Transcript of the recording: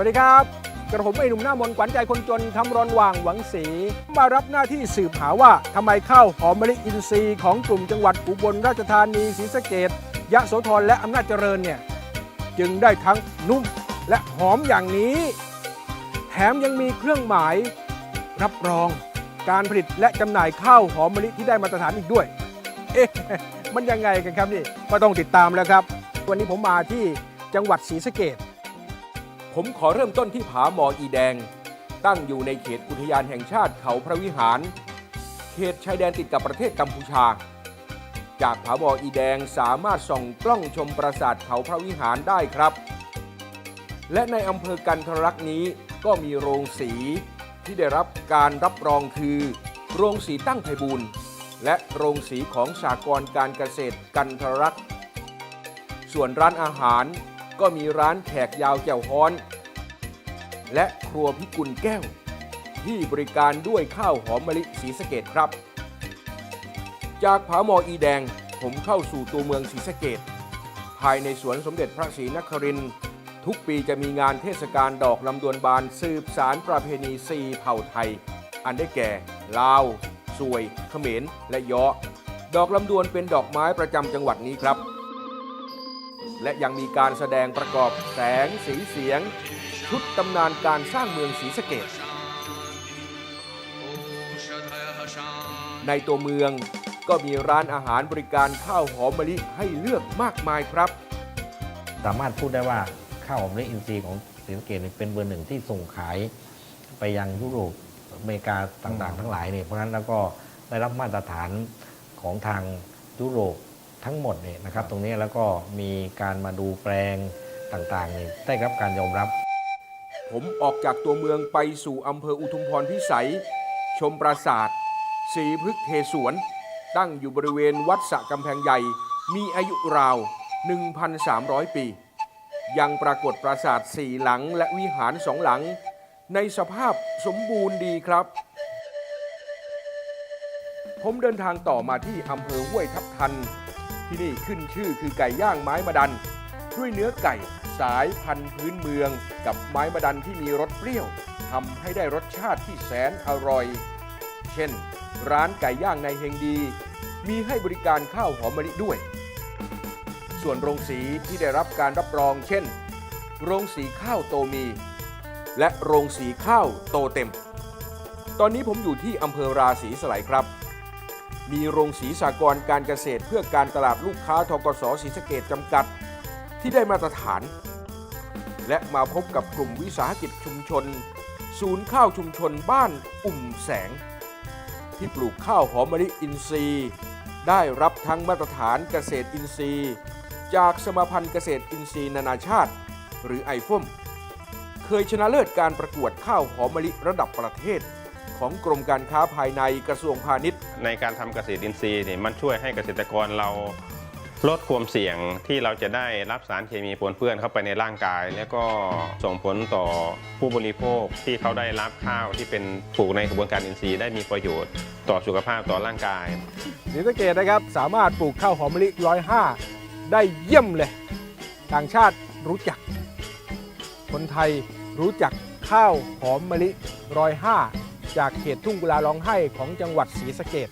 วัสดีครับ กระผมไอ้หนุ่มหน้ามนขวัญใจคนจนคำรอนว่างหวังสี มารับหน้าที่สืบหาว่าทำไมข้าวหอมมะลิอินทรีย์ของกลุ่มจังหวัดอุบลราชธานีศรีสะเกดยะโสธรและอำนาจเจริญเนี่ยจึงได้ทั้งนุ่มและหอมอย่างนี้ แถมยังมีเครื่องหมาย รับรองการผลิตและจำหน่ายข้าวหอมมะลิที่ได้มาตรฐานอีกด้วย เอ๊ะ มันยังไงกันครับนี่ก็ต้องติดตามแล้วครับ วันนี้ผมมาที่จังหวัดศรีสะเกด ผมขอเริ่มต้นที่ผาหมออีแดง ตั้งอยู่ในเขตอุทยานแห่งชาติเขาพระวิหาร เขตชายแดนติดกับประเทศกัมพูชา จากผาหมออีแดงสามารถส่องกล้องชมปราสาทเขาพระวิหารได้ครับ และในอำเภอกันทรลักษ์นี้ก็มีโรงสีที่ได้รับการรับรองคือ โรงสีตั้งไพบูลและโรงสีของสากลการเกษตรกันทรลักษ์ส่วนร้านอาหาร ก็มีร้านแขกยาวแจ่วฮ้อน และครัวพิกุลแก้ว ที่บริการด้วยข้าวหอมมะลิสีสะเกดครับ จากผาหมออีแดงผมเข้าสู่ตัวเมืองศรีสะเกดภายในสวนสมเด็จพระศรีนครินทร์ทุกปีจะมีงานเทศกาลดอกลำดวนบานสืบสารประเพณีซีเผ่าไทย อันได้แก่ ลาว สวย เขมร และยอ ดอกลำดวนเป็นดอกไม้ประจำจังหวัดนี้ครับ และยังมีการแสดงประกอบแสงสีเสียง ชุดตำนานการสร้างเมืองศรีสะเกดในตัวเมืองก็มีร้านอาหารบริการข้าวหอมมะลิให้เลือกมากมายครับ สามารถพูดได้ว่าข้าวหอมมะลิอินทรีย์ของศรีสะเกดเป็นเบอร์หนึ่งที่ส่งขายไปยังยุโรปอเมริกาต่างๆ ทั้งหลายเนี่ยเพราะฉะนั้นแล้วก็ได้รับมาตรฐานของทางยุโรป ทั้งหมดเนี่ยนะครับตรงนี้แล้วก็มีการมาดูแปลงต่างๆเนี่ยได้รับการยอมรับ ผมออกจากตัวเมืองไปสู่อำเภออุทุมพรพิสัย ชมปราสาทศรีพฤกษ์เทสวน ตั้งอยู่บริเวณวัดสะกำแพงใหญ่ มีอายุราว 1,300 ปี ยังปรากฏปราสาทสี่หลังและวิหารสองหลัง ในสภาพสมบูรณ์ดีครับ ผมเดินทางต่อมาที่อำเภอห้วยทับทัน ที่นี่ขึ้นชื่อคือไก่ย่างไม้มะดัน ด้วยเนื้อไก่สายพันธุ์พื้นเมือง กับไม้มะดันที่มีรสเปรี้ยวทำให้ได้รสชาติที่แสนอร่อย เช่น ร้านไก่ย่างในเฮงดี มีให้บริการข้าวหอมมะลิด้วย ส่วนโรงสีที่ได้รับการรับรอง เช่น โรงสีข้าวโตมี และโรงสีข้าวโตเต็ม ตอนนี้ผมอยู่ที่อำเภอราศีสไลยครับ มีโรงสีสากรการเกษตรเพื่อการตลาดลูกค้าทกสศรีสะเกดจำกัด ที่ได้มาตรฐาน และมาพบกับกลุ่มวิสาหกิจชุมชน ศูนย์ข้าวชุมชนบ้านอุ่มแสง ที่ปลูกข้าวหอมมะลิอินทรีย์ ได้รับทั้งมาตรฐานเกษตรอินทรีย์ จากสมาพันธ์เกษตรอินทรีย์นานาชาติ หรือไอฟมเคยชนะเลิศการประกวดข้าวหอมมะลิระดับประเทศ ของกรมการค้าภายในกระทรวงพาณิชย์ ในการทำเกษตรอินทรีย์เนี่ยมันช่วยให้เกษตรกรเราลดความเสี่ยงที่เราจะได้รับสารเคมีปนเปื้อนเข้าไปในร่างกาย แล้วก็ส่งผลต่อผู้บริโภคที่เขาได้รับข้าวที่เป็นปลูกในกระบวนการอินทรีย์ได้มีประโยชน์ต่อสุขภาพต่อร่างกายศรีสะเกดนะครับสามารถปลูกข้าวหอมมะลิร้อยห้าได้เยี่ยมเลย ต่างชาติรู้จัก คนไทยรู้จักข้าวหอมมะลิร้อยห้า จากเขตทุ่งกุลาร้องไห้ของจังหวัดศรีสะเกด